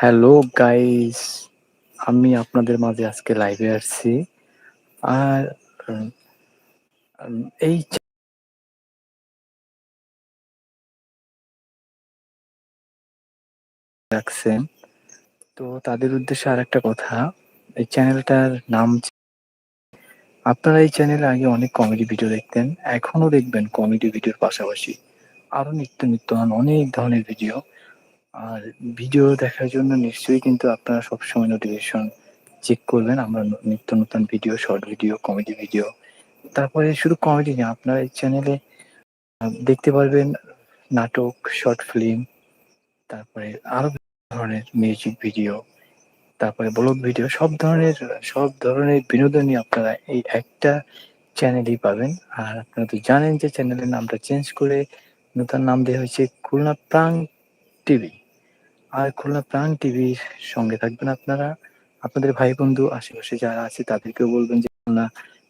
Hello guys আমি আপনাদের মাঝে আজকে লাইভে আসছি। আর এই রাখছেন তো তাদের উদ্দেশ্যে আর একটা কথা। এই চ্যানেলটার নাম আপনারা এই চ্যানেলে আগে অনেক কমেডি ভিডিও দেখতেন। এখনও দেখবেন কমেডি ভিডিওর পাশাপাশি আরও নিত্য নিত্যমান অনেক ধরনের ভিডিও আর ভিডিও দেখার জন্য নিশ্চয়ই কিন্তু আপনারা সবসময় নোটিফিকেশন চেক করবেন। আমরা নিত্য নতুন video short video comedy video তারপরে শুধু কমেডি না, আপনারা এই চ্যানেলে দেখতে পারবেন নাটক শর্ট ফিল্ম তারপরে আরও ধরনের মিউজিক ভিডিও তারপরে ব্লগ ভিডিও সব ধরনের সব ধরনের বিনোদনই আপনারা এই একটা চ্যানেলই পাবেন। আর আপনারা তো জানেন যে চ্যানেলের নামটা চেঞ্জ করে নতুন নাম দেওয়া হয়েছে খুলনা প্রাং টিভি। আর খুলনা প্রাণ টিভির সঙ্গে থাকবেন আপনারা। আপনাদের ভাই বন্ধু আশেপাশে যারা আছে, তাদেরকেও বলবেন যে খুলনা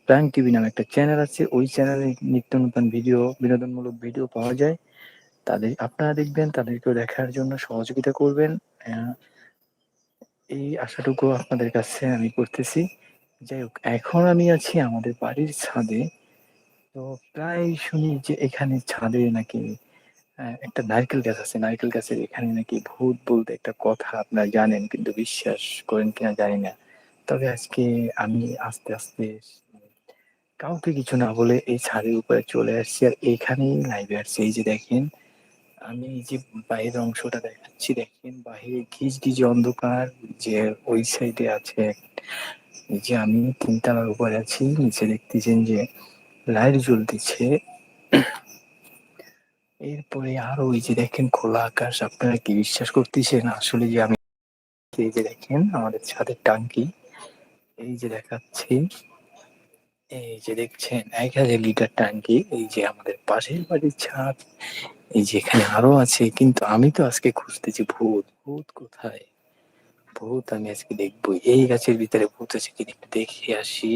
প্রাং টিভি নামে একটা চ্যানেল আছে। ওই চ্যানেলে নিত্য নতুন ভিডিও বিনোদনমূলক ভিডিও পাওয়া যায়। তাদের, আপনারা দেখবেন, তাদেরকেও দেখার জন্য সহযোগিতা করবেন। এই আশাটুকু আপনাদের কাছে আমি করতেছি। যাই হোক, এখন আমি আছি আমাদের বাড়ির ছাদে। তো প্রায় শুনি যে এখানে ছাদে নাকি একটা নারকেল গাছ আছে। নারকেল গাছের এখানে নাকি ভূত বলতে একটা কথা আপনারা জানেন, কিন্তু বিশ্বাস করেন কিনা জানি না। তবে আজকে আমি আস্তে আস্তে কাউকে কিছু না বলে এই ছাদের উপরে চলে আসছি আর এখানেই লাইভে আসছি। এই যে দেখেন, আমি এই যে বাইরের অংশটা দেখাচ্ছি, দেখেন বাহিরে ঘিজ ঘিজ অন্ধকার, যে ওই সাইডে আছে যে আমি তিনতলার উপরে আছি, নিচে দেখতেছেন যে লাইট জ্বলতেছে। এরপরে আরও ওই যে দেখেন খোলা আকাশ, আপনারা কি বিশ্বাস করতেছেন? আসলে যে আমি এই যে দেখেন আমাদের ছাদের টাঙ্কি, এই যে দেখাচ্ছি, এই যে দেখছেন, এক হাজার লিটার টাঙ্কি, এই যে আমাদের পাশের বাড়ির ছাদ, এই যে এখানে আরও আছে, কিন্তু আমি তো আজকে খুঁজতেছি ভূত ভূত কোথায়? ভূত আমি আজকে দেখব। এই গাছের ভিতরে ভূত আছে কিনা একটু দেখে আসি।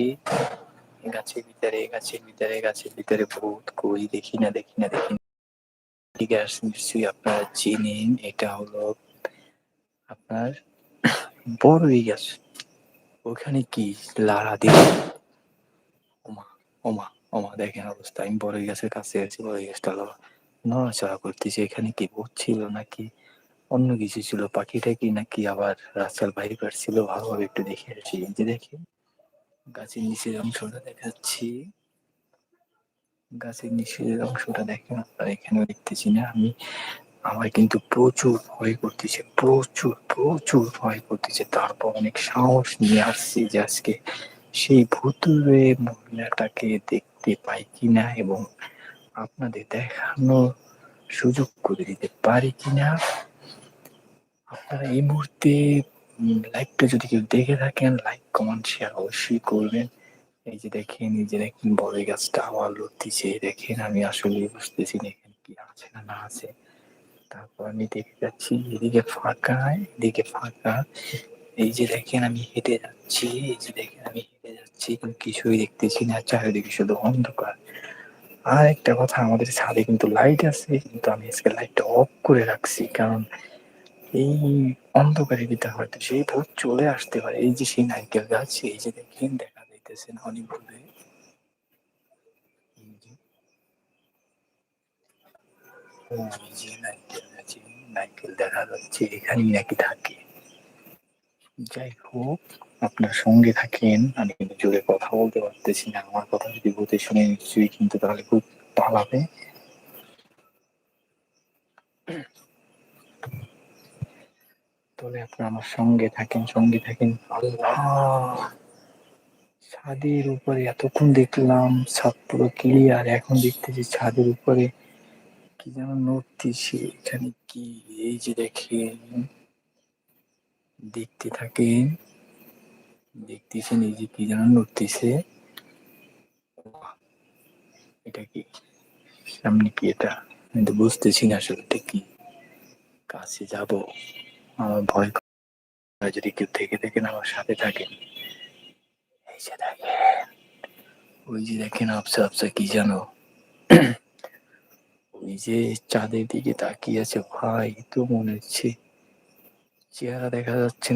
গাছের ভিতরে গাছের ভিতরে গাছের ভিতরে ভূত, কই? দেখি না দেখি না দেখি না। গাছ নিশ্চয়ই আপনারা চিনেন এটা হলো আপনার বড় বড়ই গাছ ওখানে কি লাড়া দিয়ে ওমা ওমা ওমা দেখেন অবস্থা আমি বড়ই গাছের কাছে আছি বড়ই গাছটা আলাদা নড়াচড়া করতেছি এখানে কি ভূত ছিল নাকি অন্য কিছু ছিল পাখিটা কি নাকি আবার রাস্তার বাইরে ছিল ভালোভাবে একটু দেখে আসি যে দেখি গাছের নিচের অংশটা দেখাচ্ছি গাছের নিচের অংশটা দেখেন, আপনারা এখানেও দেখতেছি না। আমি, আমার কিন্তু প্রচুর ভয় করতেছে, প্রচুর প্রচুর ভয় করতেছে। তারপর অনেক সাহস নিয়ে আসছি যে আজকে সেই ভুতুরে মহিলাটাকে দেখতে পাই কিনা এবং আপনাদের দেখানোর সুযোগ করে দিতে পারি কিনা। আপনারা এই মুহূর্তে লাইভটা যদি কেউ দেখে থাকেন লাইক কমেন্ট শেয়ার অবশ্যই করবেন। এই যে দেখেন, এই যে দেখেন, বড় গাছটা আবার লড়তেছে দেখেন, আমি আসলে বুঝতেছি না এখানে কি আছে না না আছে। তারপর আমি দেখে যাচ্ছি এদিকে ফাঁকা এদিকে ফাঁকা। এই যে দেখেন, আমি হেঁটে যাচ্ছি, এই যে দেখেন, আমি হেঁটে যাচ্ছি, কিন্তু কিছুই দেখতেছি না, চারিদিকে শুধু অন্ধকার। আর একটা কথা, আমাদের ছাদে কিন্তু লাইট আছে, কিন্তু আমি আজকে লাইটটা অফ করে রাখছি, কারণ এই অন্ধকারের ভিতরে হয়তো সেই ভূত চলে আসতে পারে। এই যে সেই নারকেল গাছ, এই যে দেখেন, দেখা যাইতেছে না অনেক দূরে যে। ওই যে নারকেল দেখা যাচ্ছে, এখানেই নাকি থাকে। যাই হোক, আপনার সঙ্গে থাকেন আমার কথা যদি শুনে নিশ্চয়ই কিন্তু তাহলে খুব তাহলে আমার সঙ্গে থাকেন সঙ্গে থাকেন। আল্লাহ! ছাদের উপরে এতক্ষণ দেখলাম, ছাদ পুরো ক্লিয়ার এখন দেখতেছি ছাদের উপরে কি যেন নড়তেছে এখানে কি? এই যে দেখেন, দেখতে থাকেন, দেখতেছেন এই যে কি যেন নড়তেছে। এটা কি? সামনে কি এটা? আমি তো বুঝতেছি না আসলে কি। কাছে যাব, আমার ভয় যদি কেউ থেকে দেখেন আমার সাথে থাকেন। দেখেন ওই যে দেখেন তাকিয়ে ভাই, তো মনে হচ্ছে চেহারা দেখা যাচ্ছে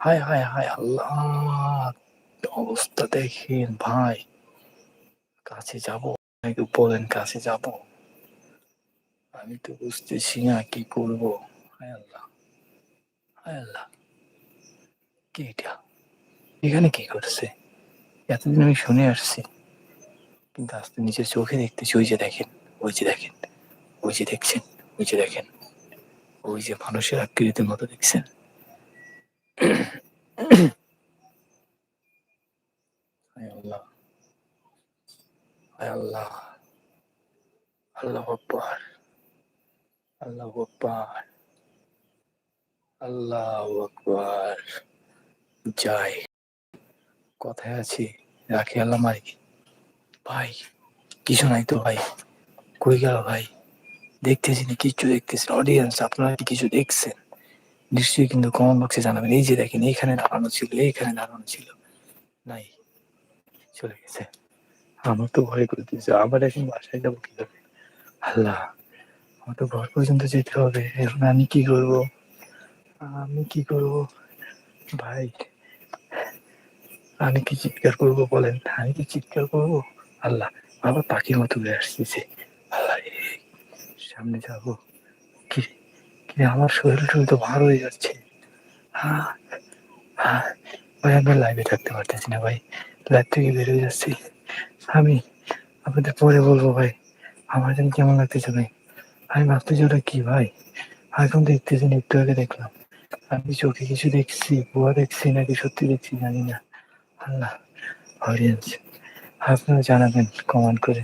হায় হায় হায়, আল্লাহ, অবস্থা দেখেন, ভাই। কাছে যাব? একটু বলেন, কাছে যাব? আমি তো বুঝতেছি না কি করব। হায় আল্লাহ হায় আল্লাহ। কি এটা? এখানে কি করছে? এতদিন আমি শুনে আসছি। কিন্তু আজকে নিজের চোখে দেখতেছি, ওই যে দেখেন, ওই যে দেখেন, ওই যে দেখছেন, ওই যে দেখেন, ওই যে মানুষের আকৃতির মতো দেখছেন। আল্লাহ আল্লাহ আল্লাহ আকবার আল্লাহ আকবার আল্লাহ আকবার। যাই। কথায় আছি, রাখি আল্লাহ মারি ভাই, কিছু নাই তো ভাই। কই গেল ভাই? দেখতেছি না, কিচ্ছু দেখতেছি অডিয়েন্স আপনারা কিছু দেখছেন? নিশ্চয়ই কিন্তু কমেন্ট বক্সে জানাবেন। এই যে দেখেন, এইখানে দাঁড়ানো ছিল, এইখানে দাঁড়ানো ছিল। নাই, চলে গেছে। আমার তো ভয় করতেছে আবার এখন বাসায় যাব কীভাবে? আল্লাহ, আমার তো ঘর পর্যন্ত যেতে হবে। এখন আমি কি করব? আমি কি করব? ভাই আমি কি চিৎকার করব বলেন? আমি কি চিৎকার করব? আল্লাহ আবার পাখির মতো উড়ে আসতেছে। আল্লাহ সামনে যাব। কি আমার শরীর টরীর তো ভার হয়ে যাচ্ছে। হ্যাঁ হ্যাঁ ভাই, আমরা লাইভে থাকতে পারতেছি না ভাই। লাইভ থেকে বেরোয় যাচ্ছি। আমি, আপনাদের পরে বলব ভাই, আমার যেন কেমন লাগতেছে ভাই? আমি ভাবতেছি ওটা কি ভাই? এখন দেখতেছি একটু আগে দেখলাম। আমি চোখে কিছু দেখছি বুয়া দেখছি নাকি সত্যি দেখছি জানি না। আল্লাহ অডিয়েন্স আপনারা জানাবেন কমেন্ট করে।